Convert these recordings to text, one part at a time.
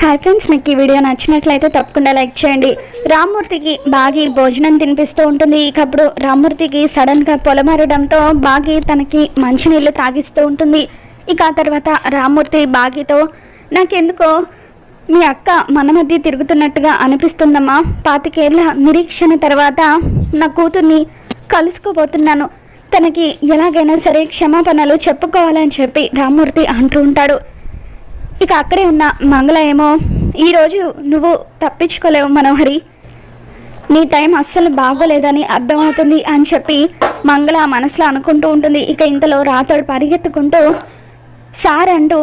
Hi friends మీకు ఈ video నచ్చినట్లయితే తప్పకుండా లైక్ చేయండి. రామ్మూర్తికి బాగి భోజనం తినిపిస్తూ ఉంటుంది. ఇకప్పుడు రామ్మూర్తికి సడన్గా పొలమారడంతో బాగి తనకి మంచినీళ్ళు తాగిస్తూ ఉంటుంది. ఇక ఆ తర్వాత రామ్మూర్తి బాగితో నాకెందుకో మీ అక్క మన మధ్య తిరుగుతున్నట్టుగా అనిపిస్తుందమ్మా. పాతికేళ్ళ నిరీక్షణ తర్వాత నా కూతుర్ని కలుసుకోబోతున్నాను. తనకి ఎలాగైనా సరే క్షమాపణలు చెప్పుకోవాలని చెప్పి రామ్మూర్తి అంటూ ఉంటాడు. ఇక అక్కడే ఉన్న మంగళ ఏమో ఈరోజు నువ్వు తప్పించుకోలేవు మనోహరి. నీ టైం అస్సలు బాగోలేదని అర్థమవుతుంది అని చెప్పి మంగళ మనసులో అనుకుంటూ ఉంటుంది. ఇక ఇంతలో రాతోడు పరిగెత్తుకుంటూ సార్ అంటూ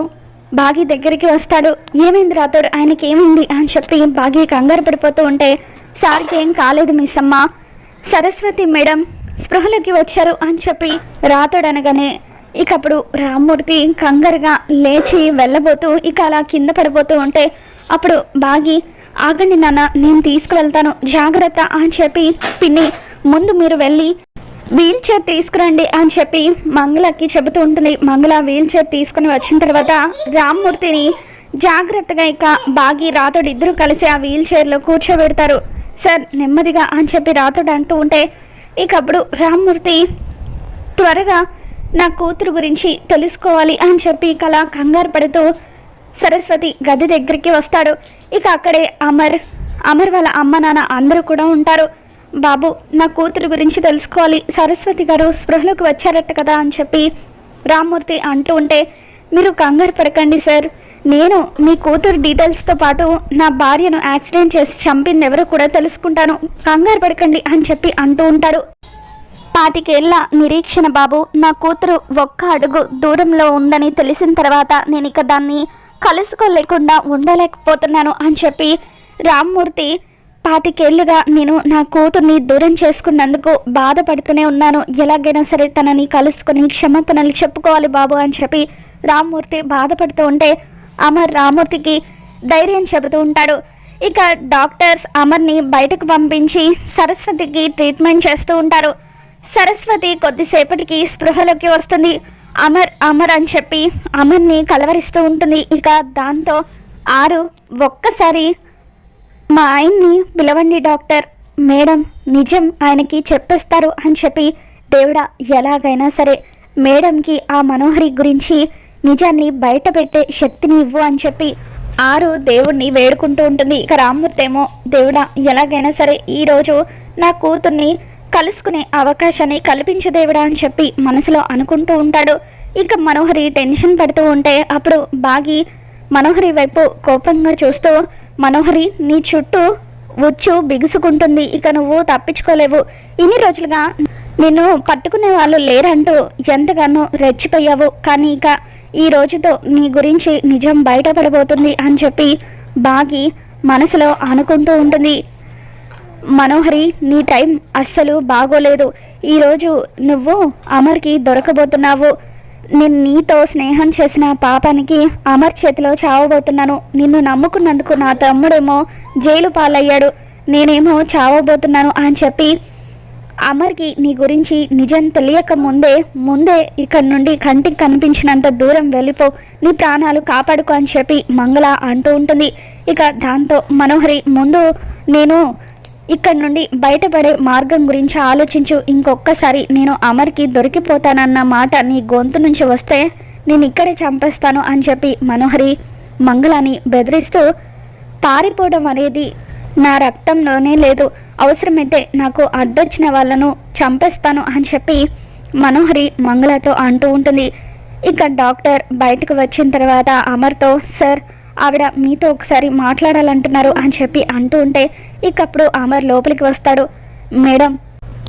బాగి దగ్గరికి వస్తాడు. ఏమైంది రాతోడు ఆయనకి ఏమైంది? అని చెప్పి బాగి కంగారు పడిపోతూ ఉంటే సార్కి ఏం కాలేదు మిస్ అమ్మ సరస్వతి మేడం స్పృహలోకి వచ్చారు అని చెప్పి రాతోడు అనగానే ఇక అప్పుడు రామ్మూర్తి కంగారుగా లేచి వెళ్ళబోతూ ఇక అలా కింద పడిపోతూ ఉంటే అప్పుడు బాగి ఆగండి నాన్న నేను తీసుకువెళ్తాను. జాగ్రత్త అని చెప్పి పిన్ని ముందు మీరు వెళ్ళి వీల్ చైర్ తీసుకురండి అని చెప్పి మంగళకి చెబుతూ ఉంటుంది. మంగళ వీల్ చైర్ తీసుకుని వచ్చిన తర్వాత రామ్మూర్తిని జాగ్రత్తగా ఇక బాగి రాతోడు ఇద్దరు కలిసి ఆ వీల్ చైర్లో కూర్చోబెడతారు. సార్ నెమ్మదిగా అని చెప్పి రాతోడు అంటూ ఉంటే ఇకప్పుడు రామ్మూర్తి త్వరగా నా కూతురు గురించి తెలుసుకోవాలి అని చెప్పి కళ కంగారు పడుతూ సరస్వతి గది దగ్గరికి వస్తాడు. ఇక అక్కడే అమర్ అమర్ వాళ్ళ అమ్మ నాన్న అందరూ కూడా ఉంటారు. బాబు నా కూతురు గురించి తెలుసుకోవాలి. సరస్వతి గారు స్పృహలోకి వచ్చారట కదా అని చెప్పి రామ్మూర్తి అంటూ ఉంటే మీరు కంగారు పడకండి సార్. నేను మీ కూతురు డీటెయిల్స్తో పాటు నా భార్యను యాక్సిడెంట్ చేసి చంపింది ఎవరు కూడా తెలుసుకుంటాను. కంగారు పడకండి అని చెప్పి అంటూ ఉంటారు. పాతికేళ్ళ నిరీక్షణ బాబు నా కూతురు ఒక్క అడుగు దూరంలో ఉందని తెలిసిన తర్వాత నేను ఇక దాన్ని కలుసుకోలేకుండా ఉండలేకపోతున్నాను అని చెప్పి రామ్మూర్తి పాతికేళ్ళుగా నేను నా కూతుర్ని దూరం చేసుకున్నందుకు బాధపడుతూనే ఉన్నాను. ఎలాగైనా సరే తనని కలుసుకుని క్షమాపణలు చెప్పుకోవాలి బాబు అని చెప్పి రామ్మూర్తి బాధపడుతూ ఉంటే అమర్ రామ్మూర్తికి ధైర్యం చెబుతూ ఉంటాడు. ఇక డాక్టర్స్ అమర్ని బయటకు పంపించి సరస్వతికి ట్రీట్మెంట్ చేస్తూ ఉంటారు. సరస్వతి కొద్దిసేపటికి స్పృహలోకి వస్తుంది. అమర్ అమర్ అని చెప్పి అమర్ని కలవరిస్తూ ఉంటుంది. ఇక దాంతో ఆరు ఒక్కసారి మా ఆయన్ని పిలవండి డాక్టర్. మేడం నిజం ఆయనకి చెప్పేస్తారు అని చెప్పి దేవుడా ఎలాగైనా సరే మేడంకి ఆ మనోహరి గురించి నిజాన్ని బయట పెట్టే శక్తిని ఇవ్వు అని చెప్పి ఆరు దేవుణ్ణి వేడుకుంటూ ఉంటుంది. ఇక రామ్మూర్తి ఏమో దేవుడా ఎలాగైనా సరే ఈరోజు నా కూతుర్ని కలుసుకునే అవకాశాన్ని కల్పించదేవిడా అని చెప్పి మనసులో అనుకుంటూ ఉంటాడు. ఇక మనోహరి టెన్షన్ పడుతూ ఉంటే అప్పుడు బాగి మనోహరి వైపు కోపంగా చూస్తూ మనోహరి నీ చుట్టూ ఉచ్చు బిగుసుకుంటుంది. ఇక నువ్వు తప్పించుకోలేవు. ఇన్ని రోజులుగా నిన్ను పట్టుకునే వాళ్ళు లేరంటూ ఎంతగానో రెచ్చిపోయావు. కానీ ఇక ఈ రోజుతో నీ గురించి నిజం బయటపడబోతుంది అని చెప్పి బాగి మనసులో అనుకుంటూ ఉంటుంది. మనోహరి నీ టైం అస్సలు బాగోలేదు. ఈరోజు నువ్వు అమర్కి దొరకబోతున్నావు. నేను నీతో స్నేహం చేసిన పాపానికి అమర్ చేతిలో చావబోతున్నాను. నిన్ను నమ్ముకున్నందుకు నా తమ్ముడేమో జైలు పాలయ్యాడు. నేనేమో చావబోతున్నాను అని చెప్పి అమర్కి నీ గురించి నిజం తెలియక ముందే ముందే ఇక్కడి నుండి కంటికి కనిపించినంత దూరం వెళ్ళిపో. నీ ప్రాణాలు కాపాడుకో అని చెప్పి మంగళ అంటూ ఉంటుంది. ఇక దాంతో మనోహరి ముందు నేను ఇక్కడ నుండి బయటపడే మార్గం గురించి ఆలోచించు. ఇంకొక్కసారి నేను అమర్కి దొరికిపోతానన్న మాట నీ గొంతు నుంచి వస్తే నేను ఇక్కడే చంపేస్తాను అని చెప్పి మనోహరి మంగళాన్ని బెదిరిస్తూ పారిపోవడం అనేది నా రక్తంలోనే లేదు. అవసరమైతే నాకు అడ్డొచ్చిన వాళ్ళను చంపేస్తాను అని చెప్పి మనోహరి మంగళతో అంటూ ఉంటుంది. ఇక డాక్టర్ బయటకు వచ్చిన తర్వాత అమర్తో సార్ ఆవిడ మీతో ఒకసారి మాట్లాడాలంటున్నారు అని చెప్పి అంటూ ఉంటే ఇకప్పుడు అమర్ లోపలికి వస్తాడు. మేడం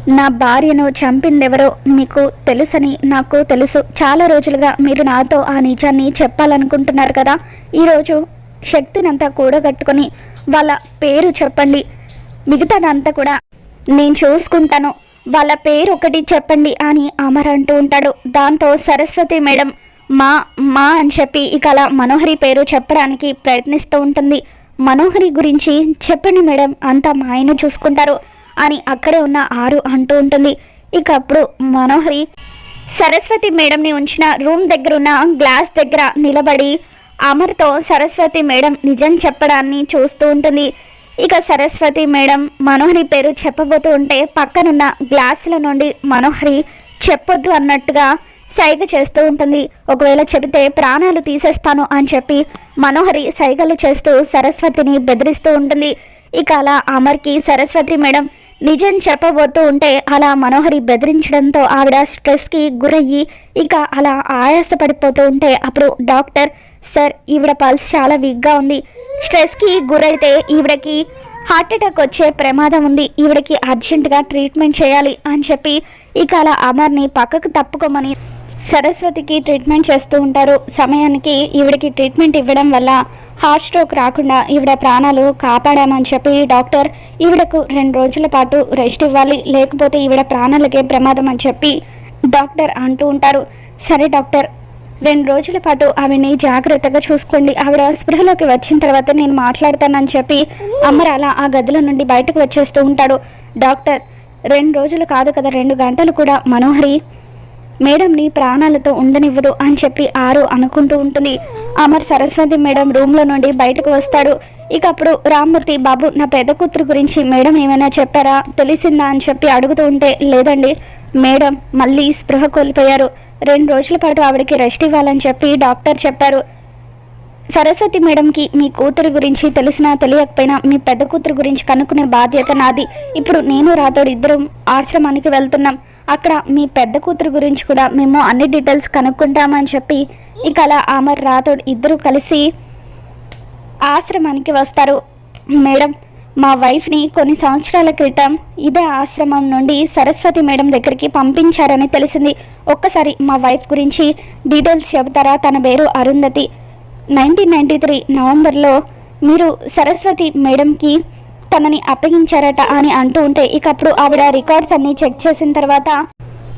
నా భార్యను చంపిందెవరో మీకు తెలుసని నాకు తెలుసు. చాలా రోజులుగా మీరు నాతో ఆ నిజాన్ని చెప్పాలనుకుంటున్నారు కదా. ఈరోజు శక్తినంతా కూడగట్టుకొని వాళ్ళ పేరు చెప్పండి. మిగతాదంతా కూడా నేను చూసుకుంటాను. వాళ్ళ పేరు ఒకటి చెప్పండి అని అమర్ అంటూ ఉంటాడు. దాంతో సరస్వతి మేడం మా మా అని చెప్పి ఇక అలా మనోహరి పేరు చెప్పడానికి ప్రయత్నిస్తూ ఉంటుంది. మనోహరి గురించి చెప్పండి మేడం అంతా మా ఆయన చూసుకుంటారు అని అక్కడే ఉన్న ఆరు అంటూ ఉంటుంది. ఇక అప్పుడు మనోహరి సరస్వతి మేడంని ఉంచిన రూమ్ దగ్గర ఉన్న గ్లాస్ దగ్గర నిలబడి అమర్తో సరస్వతి మేడం నిజం చెప్పడాన్ని చూస్తూ ఉంటుంది. ఇక సరస్వతి మేడం మనోహరి పేరు చెప్పబోతూ ఉంటే పక్కనున్న గ్లాసుల నుండి మనోహరి చెప్పొద్దు అన్నట్టుగా సైగ చేస్తూ ఉంటుంది. ఒకవేళ చెబితే ప్రాణాలు తీసేస్తాను అని చెప్పి మనోహరి సైగలు చేస్తూ సరస్వతిని బెదిరిస్తూ ఉంటుంది. ఇక అలా అమర్కి సరస్వతి మేడం నిజం చెప్పబోతూ ఉంటే అలా మనోహరి బెదిరించడంతో ఆవిడ స్ట్రెస్కి గురయ్యి ఇక అలా ఆయాసపడిపోతూ ఉంటే అప్పుడు డాక్టర్ సార్ ఈవిడ పల్స్ చాలా వీక్గా ఉంది. స్ట్రెస్కి గురైతే ఈవిడకి హార్ట్అటాక్ వచ్చే ప్రమాదం ఉంది. ఈవిడకి అర్జెంటుగా ట్రీట్మెంట్ చేయాలి అని చెప్పి ఇక అలా అమర్ని పక్కకు తప్పుకోమని సరస్వతికి ట్రీట్మెంట్ చేస్తూ ఉంటారు. సమయానికి ఈవిడికి ట్రీట్మెంట్ ఇవ్వడం వల్ల హార్ట్ స్ట్రోక్ రాకుండా ఈవిడ ప్రాణాలు కాపాడామని చెప్పి డాక్టర్ ఈవిడకు రెండు రోజుల పాటు రెస్ట్ ఇవ్వాలి. లేకపోతే ఈవిడ ప్రాణాలకే ప్రమాదం అని చెప్పి డాక్టర్ అంటూ ఉంటారు. సరే డాక్టర్ రెండు రోజుల పాటు ఆవిడని జాగ్రత్తగా చూసుకోండి. ఆవిడ స్పృహలోకి వచ్చిన తర్వాత నేను మాట్లాడతానని చెప్పి అమరాల ఆ గదిలో నుండి బయటకు వచ్చేస్తూ ఉంటాడు. డాక్టర్ రెండు రోజులు కాదు కదా రెండు గంటలు కూడా. మనోహరి మేడంని ప్రాణాలతో ఉండనివ్వదు అని చెప్పి ఆరు అనుకుంటూ ఉంటుంది. అమర్ సరస్వతి మేడం రూమ్లో నుండి బయటకు వస్తాడు. ఇక అప్పుడు రామ్మూర్తి బాబు నా పెద్ద కూతురు గురించి మేడం ఏమైనా చెప్పారా? తెలిసిందా? అని చెప్పి అడుగుతూ ఉంటే లేదండి. మేడం మళ్ళీ స్పృహ కోల్పోయారు. రెండు రోజుల పాటు ఆవిడకి రెస్ట్ ఇవ్వాలని చెప్పి డాక్టర్ చెప్పారు. సరస్వతి మేడంకి మీ కూతురు గురించి తెలిసినా తెలియకపోయినా మీ పెద్ద కూతురు గురించి కనుక్కునే బాధ్యత నాది. ఇప్పుడు నేను రాతోడు ఇద్దరం ఆశ్రమానికి వెళ్తున్నాం. అక్కడ మీ పెద్ద కూతురు గురించి కూడా మేము అన్ని డీటెయిల్స్ కనుక్కుంటామని చెప్పి ఇక అలా అమర్ రాతోడు ఇద్దరు కలిసి ఆశ్రమానికి వస్తారు. మేడం మా వైఫ్ని కొన్ని సంవత్సరాల క్రితం ఇదే ఆశ్రమం నుండి సరస్వతి మేడం దగ్గరికి పంపించారని తెలిసింది. ఒక్కసారి మా వైఫ్ గురించి డీటెయిల్స్ చెబుతారా? తన పేరు అరుంధతి. నైన్టీన్ నైంటీ త్రీ నవంబర్లో మీరు సరస్వతి మేడంకి తనని అప్పగించారట అని అంటూ ఉంటే ఇక అప్పుడు ఆవిడ రికార్డ్స్ అన్ని చెక్ చేసిన తర్వాత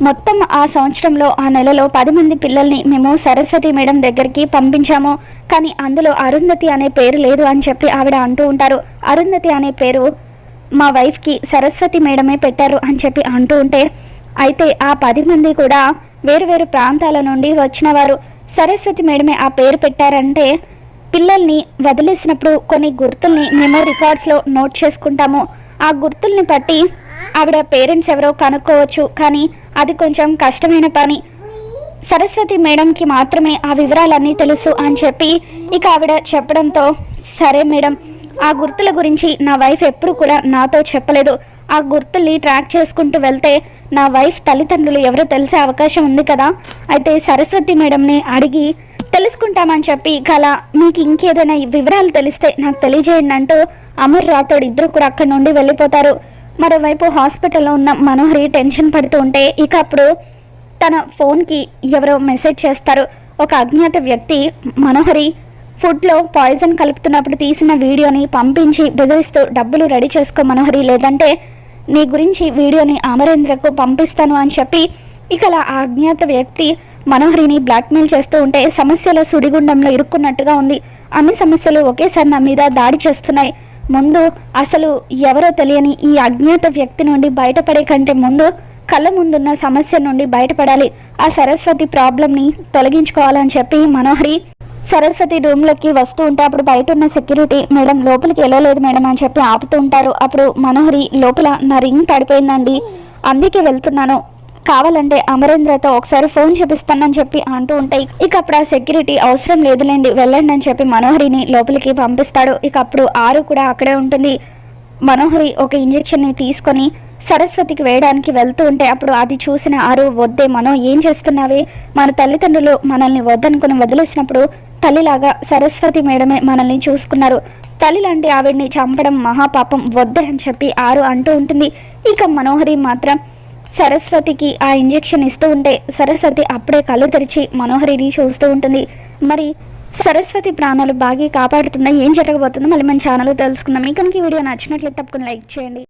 మొత్తం ఆ సంవత్సరంలో ఆ నెలలో పది మంది పిల్లల్ని మేము సరస్వతి మేడం దగ్గరికి పంపించాము. కానీ అందులో అరుంధతి అనే పేరు లేదు అని చెప్పి ఆవిడ అంటూ ఉంటారు. అరుంధతి అనే పేరు మా వైఫ్కి సరస్వతి మేడమే పెట్టారు అని చెప్పి అంటూ ఉంటే అయితే ఆ పది మంది కూడా వేరు వేరు ప్రాంతాల నుండి వచ్చిన వారు. సరస్వతి మేడమే ఆ పేరు పెట్టారంటే పిల్లల్ని వదిలేసినప్పుడు కొన్ని గుర్తుల్ని మేము రికార్డ్స్లో నోట్ చేసుకుంటాము. ఆ గుర్తుల్ని బట్టి ఆవిడ పేరెంట్స్ ఎవరో కనుక్కోవచ్చు కానీ అది కొంచెం కష్టమైన పని. సరస్వతి మేడంకి మాత్రమే ఆ వివరాలన్నీ తెలుసు అని చెప్పి ఇక ఆవిడ చెప్పడంతో సరే మేడం ఆ గుర్తుల గురించి నా వైఫ్ ఎప్పుడు కూడా నాతో చెప్పలేదు. ఆ గుర్తుల్ని ట్రాక్ చేసుకుంటూ వెళ్తే నా వైఫ్ తల్లిదండ్రులు ఎవరో తెలిసే అవకాశం ఉంది కదా. అయితే సరస్వతి మేడంని అడిగి తెలుసుకుంటామని చెప్పి కల మీకు ఇంకేదైనా వివరాలు తెలిస్తే నాకు తెలియజేయండి అంటూ అమర్ రాథోడ్ ఇద్దరు కూడా అక్కడి నుండి వెళ్ళిపోతారు. మరోవైపు హాస్పిటల్లో ఉన్న మనోహరి టెన్షన్ పడుతూ ఉంటే ఇక అప్పుడు తన ఫోన్కి ఎవరో మెసేజ్ చేస్తారు. ఒక అజ్ఞాత వ్యక్తి మనోహరి ఫుడ్లో పాయిజన్ కలుపుతున్నప్పుడు తీసిన వీడియోని పంపించి బెదిరిస్తూ డబ్బులు రెడీ చేసుకో మనోహరి లేదంటే నీ గురించి వీడియోని అమరేంద్రకు పంపిస్తాను అని చెప్పి ఇక ఆ అజ్ఞాత వ్యక్తి మనోహరిని బ్లాక్మెయిల్ చేస్తూ ఉంటే సమస్యల సుడిగుండంలో ఇరుక్కున్నట్టుగా ఉంది. అన్ని సమస్యలు ఒకేసారి నా మీద దాడి చేస్తున్నాయి. ముందు అసలు ఎవరో తెలియని ఈ అజ్ఞాత వ్యక్తి నుండి బయటపడే కంటే ముందు కళ్ళ ముందున్న సమస్య నుండి బయటపడాలి. ఆ సరస్వతి ప్రాబ్లంని తొలగించుకోవాలని చెప్పి మనోహరి సరస్వతి రూమ్లోకి వస్తూ ఉంటే అప్పుడు బయట ఉన్న సెక్యూరిటీ మేడం లోపలికి వెళ్ళలేదు మేడం అని చెప్పి ఆపుతూ ఉంటారు. అప్పుడు మనోహరి లోపల నా రింగ్ పడిపోయిందండి అందుకే వెళ్తున్నాను. కావాలంటే అమరేంద్రతో ఒకసారి ఫోన్ చూపిస్తానని చెప్పి అంటూ ఉంటాయి. ఇక అప్పుడు ఆ సెక్యూరిటీ అవసరం లేదులేండి వెళ్ళండి అని చెప్పి మనోహరిని లోపలికి పంపిస్తాడు. ఇక అప్పుడు ఆరు కూడా అక్కడే ఉంటుంది. మనోహరి ఒక ఇంజెక్షన్ని తీసుకొని సరస్వతికి వేయడానికి వెళ్తూ ఉంటే అప్పుడు అది చూసిన ఆరు వద్దే మనో ఏం చేస్తున్నావే? మన తల్లిదండ్రులు మనల్ని వద్దనుకుని వదిలేసినప్పుడు తల్లిలాగా సరస్వతి మేడమే మనల్ని చూసుకున్నారు. తల్లి లాంటి ఆవిడ్ని చంపడం మహాపాపం వద్దే అని చెప్పి ఆరు అంటూ ఉంటుంది. ఇక మనోహరి మాత్రం సరస్వతికి ఆ ఇంజెక్షన్ ఇస్తూ ఉంటే సరస్వతి అప్పుడే కళ్ళు తెరిచి మనోహరిని చూస్తూ ఉంటుంది. మరి సరస్వతి ప్రాణాలు బాగా కాపాడుతుందా ఏం జరగబోతుందో మళ్ళీ మన ఛానల్లో తెలుసుకుందాం. మీకు కనుక ఈ వీడియో నచ్చినట్లయితే తప్పకుండా లైక్ చేయండి.